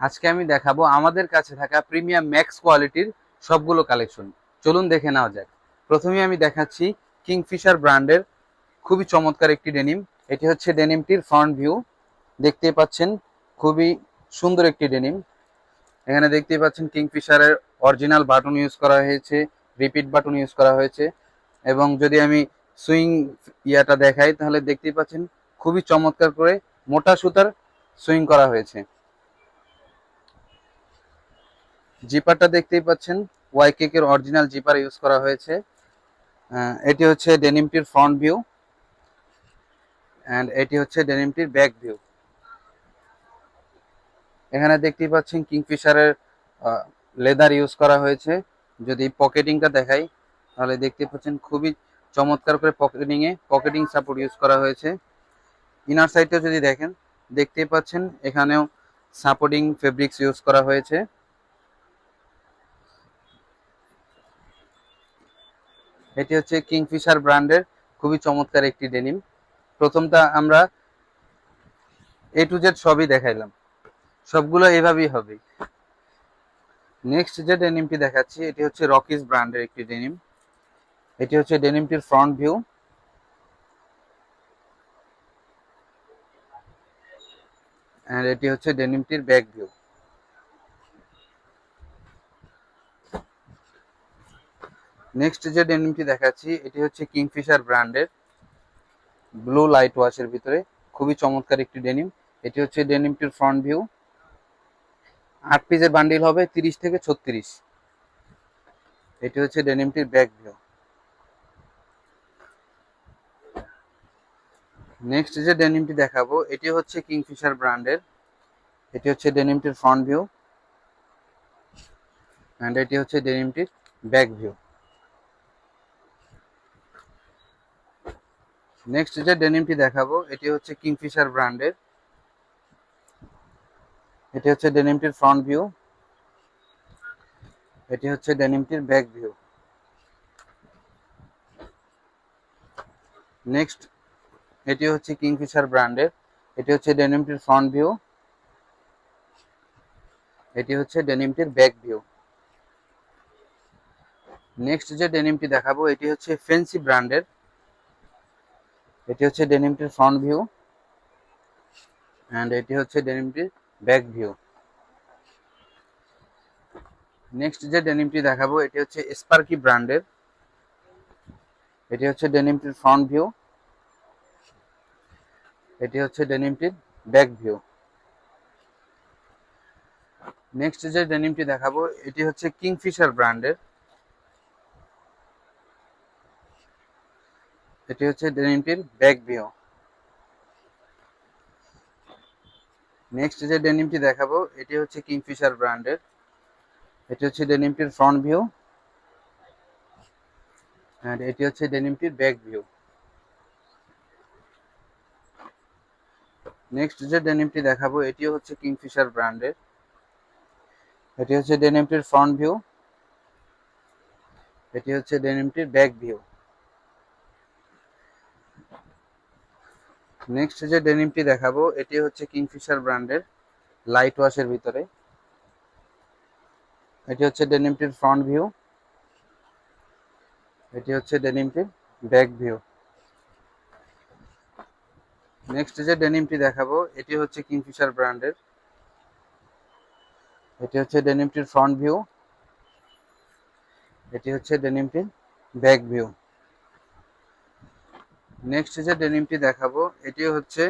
আজকে আমি দেখাবো আমাদের কাছে থাকা প্রিমিয়াম ম্যাক্স কোয়ালিটির সবগুলো কালেকশন। চলুন দেখে নেওয়া যাক। প্রথমে আমি দেখাচ্ছি কিংফিশার ব্র্যান্ডের খুবই চমৎকার একটি ডেনিম। এটি হচ্ছে ডেনিমটির ফ্রন্ট ভিউ দেখতেই পাচ্ছেন, খুবই সুন্দর একটি ডেনিম। এখানে দেখতেই পাচ্ছেন কিংফিশারের অরিজিনাল বাটন ইউজ করা হয়েছে রিপিট বাটন ইউজ করা হয়েছে। এবং যদি আমি সুইং ইয়াটা দেখাই, তাহলে দেখতেই পাচ্ছেন, খুবই চমৎকার করে মোটা সুতার সুইং করা হয়েছে। জিপারটা দেখতেই পাচ্ছেন ওয়াই কেকের অরিজিনাল জিপার ইউজ করা হয়েছে। এটি হচ্ছে ডেনিমটির ফ্রন্ট ভিউ অ্যান্ড এটি হচ্ছে ডেনিমটির ব্যাক ভিউ এখানে দেখতেই পাচ্ছেন কিংফিশারের লেদার ইউজ করা হয়েছে। যদি পকেটিংটা দেখাই, তাহলে দেখতে পাচ্ছেন খুবই চমৎকার করে পকেটিং এ পকেটিং সাপোর্ট ইউজ করা হয়েছে। ইনার সাইডটা যদি দেখেন, দেখতেই পাচ্ছেন এখানেও সাপোর্টিং ফেব্রিক্স ইউজ করা হয়েছে। এটি হচ্ছে কিংফিশার ব্র্যান্ডের খুবই চমৎকার একটি ডেনিম। প্রথমটা আমরা এ টু জেড সবই দেখাইলাম। সবগুলো এভাবেই হবে। নেক্সট যে ডেনিমটি দেখাচ্ছি, এটি হচ্ছে রকিস ব্র্যান্ডের একটি ডেনিম। এটি হচ্ছে ডেনিমটির ফ্রন্ট ভিউ। এটি হচ্ছে ডেনিমটির ব্যাক ভিউ। নেক্সট যে ডেনিমটি দেখাচ্ছি, এটি হচ্ছে কিংফিশার ব্র্যান্ডের ব্লু লাইট ওয়াশের ভিতরে। খুবই চমৎকার একটি ডেনিম এটি হচ্ছে ডেনিমটির ফ্রন্ট ভিউ আট পিসের বান্ডিল হবে, তিরিশ থেকে ছত্রিশ। এটি হচ্ছে ডেনিমটির ব্যাক ভিউ নেক্সট যে ডেনিমটি দেখাবো, এটি হচ্ছে কিংফিশার ব্র্যান্ডের এটি হচ্ছে ডেনিমটির ফ্রন্ট ভিউ অ্যান্ড এটি হচ্ছে ডেনিমটির ব্যাক ভিউ নেক্সট যে ডেনিমটি দেখাবো, এটি হচ্ছে কিংফিশার ব্র্যান্ডের এটি হচ্ছে ডেনিমটির ফ্রন্ট ভিউ এটি হচ্ছে ডেনিমটির ব্যাক ভিউ নেক্সট এটি হচ্ছে কিংফিশার ব্র্যান্ডের এটি হচ্ছে ডেনিমটির ফ্রন্ট ভিউ এটি হচ্ছে ডেনিমটির ব্যাক ভিউ নেক্সট যে ডেনিমটি দেখাবো, এটি হচ্ছে ফেন্সি ব্র্যান্ডের এটি হচ্ছে ডেনিমটির ফ্রন্ট ভিউ অ্যান্ড এটি হচ্ছে ডেনিমটির ব্যাক ভিউ নেক্সট যে ডেনিমটি দেখাবো, এটি হচ্ছে স্পার্কি ব্র্যান্ডের এটি হচ্ছে ডেনিমটির ফ্রন্ট ভিউ এটি হচ্ছে ডেনিমটির ব্যাক ভিউ নেক্সট যে ডেনিমটি দেখাবো, এটি হচ্ছে কিংফিশার ব্র্যান্ডের এটি হচ্ছে ডেনিমটির ব্যাক ভিউ। নেক্সট যে ডেনিমটি দেখাবো, এটি হচ্ছে কিংফিশার ব্র্যান্ডের। এটি হচ্ছে ডেনিমটির ফ্রন্ট ভিউ। অ্যান্ড এটি হচ্ছে ডেনিমটির ব্যাক ভিউ। নেক্সট যে ডেনিমটি দেখাবো এটি হচ্ছে কিংফিশার ব্র্যান্ডের। এটি হচ্ছে ডেনিমটির ফ্রন্ট ভিউ। এটি হচ্ছে ডেনিমটির ব্যাক ভিউ। নেক্সট যে ডেনিমটি দেখাবো, এটি হচ্ছে কিংফিশার ব্র্যান্ডের লাইট ওয়াশের ভিতরে। এটি হচ্ছে ডেনিমটির ফ্রন্ট ভিউ এটি হচ্ছে ডেনিমটির ব্যাক ভিউ নেক্সট যে ডেনিমটি দেখাবো, এটি হচ্ছে কিংফিশার ব্র্যান্ডের এটি হচ্ছে ডেনিমটির ফ্রন্ট ভিউ এটি হচ্ছে ডেনিমটির ব্যাক ভিউ নেক্সট যে ডেনিমটি দেখাবো, এটি হচ্ছে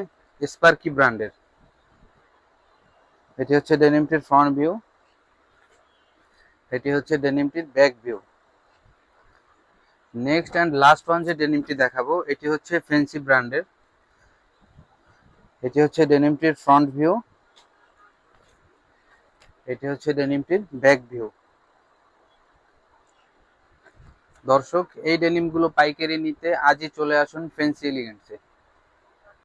স্পার্কি ব্র্যান্ডের এটি হচ্ছে ডেনিমটির ফ্রন্ট ভিউ এটি হচ্ছে ডেনিমটির back view next and last one যে ডেনিমটি দেখাবো, এটি হচ্ছে ফেন্সি ব্র্যান্ডের এটি হচ্ছে ডেনিমটির ফ্রন্ট ভিউ এটি হচ্ছে ডেনিমটির ব্যাক ভিউ দর্শক এই ডেনিমগুলো পাইকারি নিতে আজই চলে আসুন ফেন্সি এলিগেন্টসে